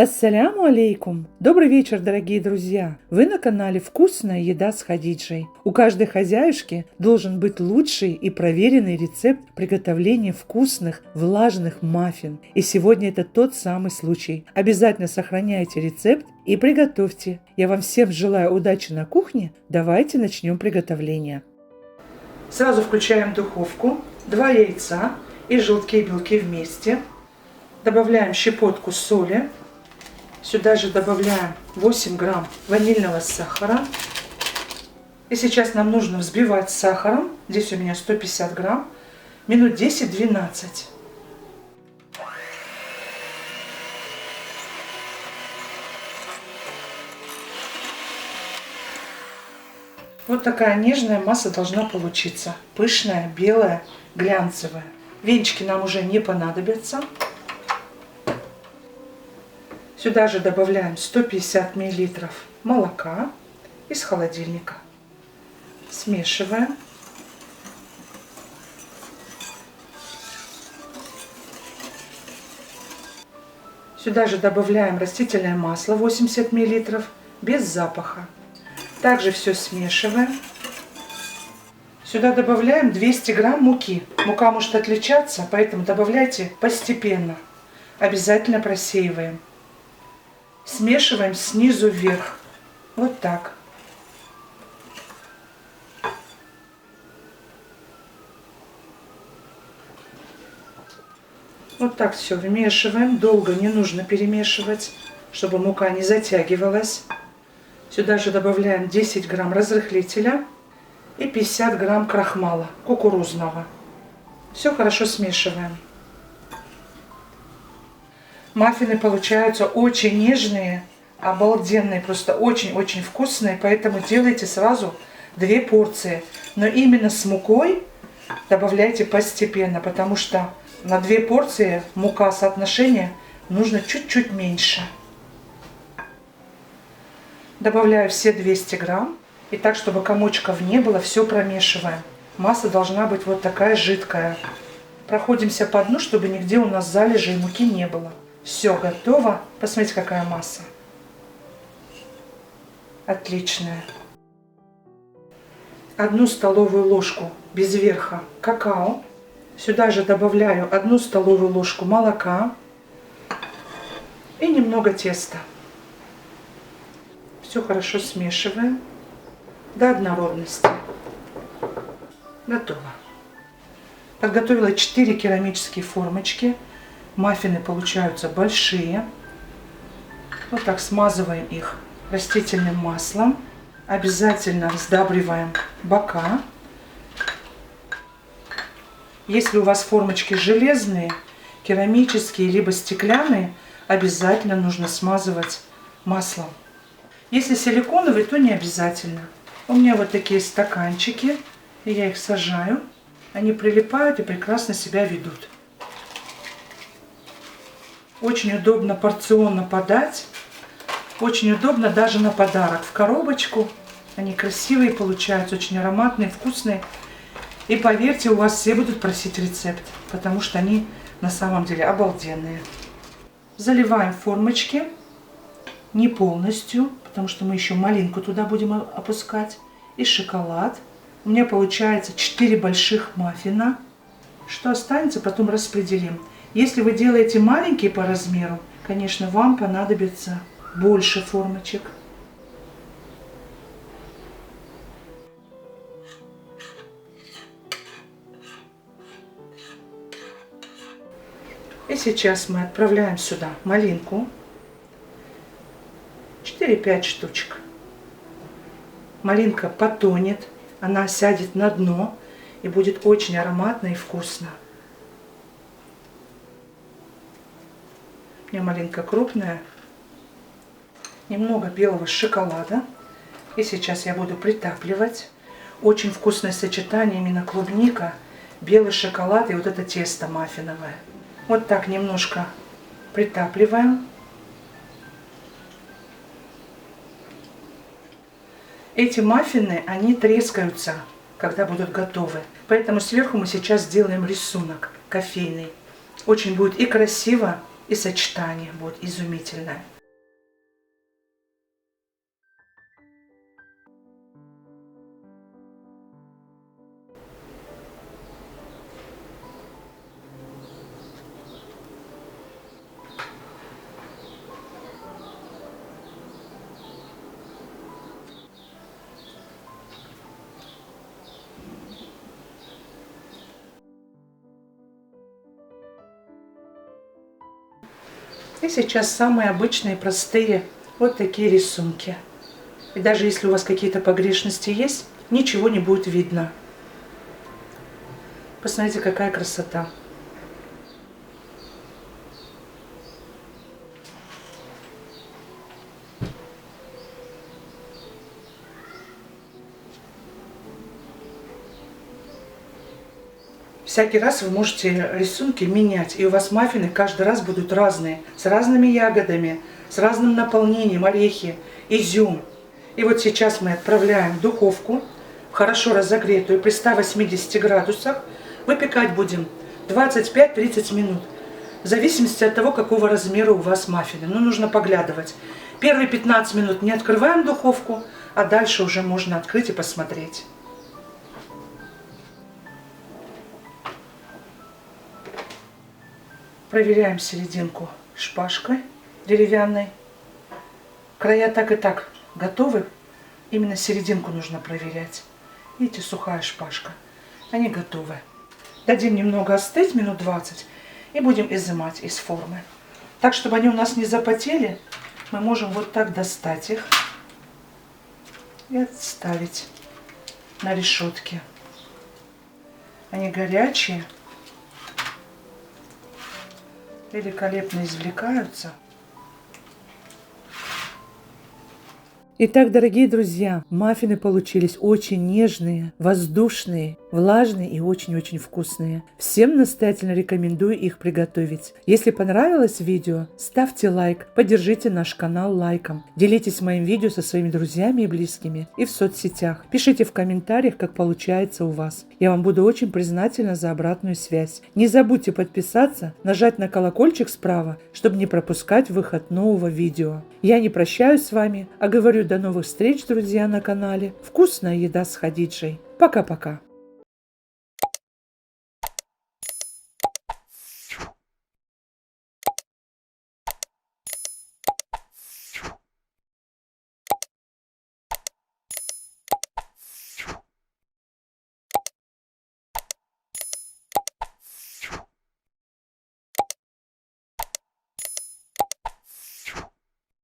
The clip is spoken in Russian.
Ассаляму алейкум! Добрый вечер, дорогие друзья! Вы на канале «Вкусная еда с Хадиджей». У каждой хозяюшки должен быть лучший и проверенный рецепт приготовления вкусных влажных маффин. И сегодня это тот самый случай. Обязательно сохраняйте рецепт и приготовьте. Я вам всем желаю удачи на кухне. Давайте начнем приготовление. Сразу включаем духовку. Два яйца и желтки и белки вместе. Добавляем щепотку соли Сюда же добавляем 8 грамм ванильного сахара. И сейчас нам нужно взбивать сахаром, здесь у меня 150 грамм, минут 10-12. Вот такая нежная масса должна получиться. Пышная, белая, глянцевая. Венчики нам уже не понадобятся. Сюда же добавляем 150 мл молока из холодильника. Смешиваем. Сюда же добавляем растительное масло 80 мл без запаха. Также все смешиваем. Сюда добавляем 200 грамм муки. Мука может отличаться, поэтому добавляйте постепенно. Обязательно просеиваем смешиваем снизу вверх. Вот так. Вот так все вмешиваем. Долго не нужно перемешивать, чтобы мука не затягивалась. Сюда же добавляем 10 грамм разрыхлителя и 50 грамм крахмала кукурузного. Все хорошо смешиваем. Маффины получаются очень нежные, обалденные, просто очень-очень вкусные, поэтому делайте сразу две порции. Но именно с мукой добавляйте постепенно, потому что на две порции мука соотношение нужно чуть-чуть меньше. Добавляю все 200 грамм. И так, чтобы комочков не было, все промешиваем. Масса должна быть вот такая жидкая. Проходимся по дну, чтобы нигде у нас залежей муки не было. Все готово. Посмотрите, какая масса. Отличная. Одну столовую ложку без верха какао. Сюда же добавляю одну столовую ложку молока и немного теста. Все хорошо смешиваем до однородности. Готово. Подготовила 4 керамические формочки – Маффины получаются большие. Вот так смазываем их растительным маслом. Обязательно сдабриваем бока. Если у вас формочки железные, керамические, либо стеклянные, обязательно нужно смазывать маслом. Если силиконовый, то не обязательно. У меня вот такие стаканчики, и я их сажаю. Они прилипают и прекрасно себя ведут. Очень удобно порционно подать. Очень удобно даже на подарок. В коробочку. Они красивые получаются, очень ароматные, вкусные. И поверьте, у вас все будут просить рецепт, потому что они на самом деле обалденные. Заливаем формочки. Не полностью, потому что мы еще малинку туда будем опускать. И шоколад. У меня получается 4 больших маффина. Что останется, потом распределим. Если вы делаете маленькие по размеру, конечно, вам понадобится больше формочек. И сейчас мы отправляем сюда малинку. 4-5 штучек. Малинка потонет, она сядет на дно и будет очень ароматно и вкусно. У меня маленько крупная. Немного белого шоколада. И сейчас я буду притапливать. Очень вкусное сочетание именно клубника, белый шоколад и вот это тесто маффиновое. Вот так немножко притапливаем. Эти маффины, они трескаются, когда будут готовы. Поэтому сверху мы сейчас сделаем рисунок кофейный. Очень будет и красиво, и сочетание будет изумительное. И сейчас самые обычные, простые вот такие рисунки. И даже если у вас какие-то погрешности есть, ничего не будет видно. Посмотрите, какая красота. Всякий раз вы можете рисунки менять, и у вас маффины каждый раз будут разные, с разными ягодами, с разным наполнением, орехи, изюм. И вот сейчас мы отправляем в духовку, хорошо разогретую при 180 градусах. Выпекать будем 25-30 минут, в зависимости от того, какого размера у вас маффины. Но нужно поглядывать. Первые 15 минут не открываем духовку, а дальше уже можно открыть и посмотреть. Проверяем серединку шпажкой деревянной. Края так и так готовы. Именно серединку нужно проверять. Видите, сухая шпажка. Они готовы. Дадим немного остыть, минут 20, и будем изымать из формы. Так, чтобы они у нас не запотели, мы можем вот так достать их и отставить на решетке. Они горячие великолепно извлекаются. Итак, дорогие друзья, маффины получились очень нежные, воздушные, влажные и очень-очень вкусные. Всем настоятельно рекомендую их приготовить. Если понравилось видео, ставьте лайк, поддержите наш канал лайком, делитесь моим видео со своими друзьями и близкими и в соцсетях. Пишите в комментариях, как получается у вас. Я вам буду очень признательна за обратную связь. Не забудьте подписаться, нажать на колокольчик справа, чтобы не пропускать выход нового видео. Я не прощаюсь с вами, а говорю до новых встреч, друзья, на канале. Вкусная еда с Хадиджей. Пока-пока.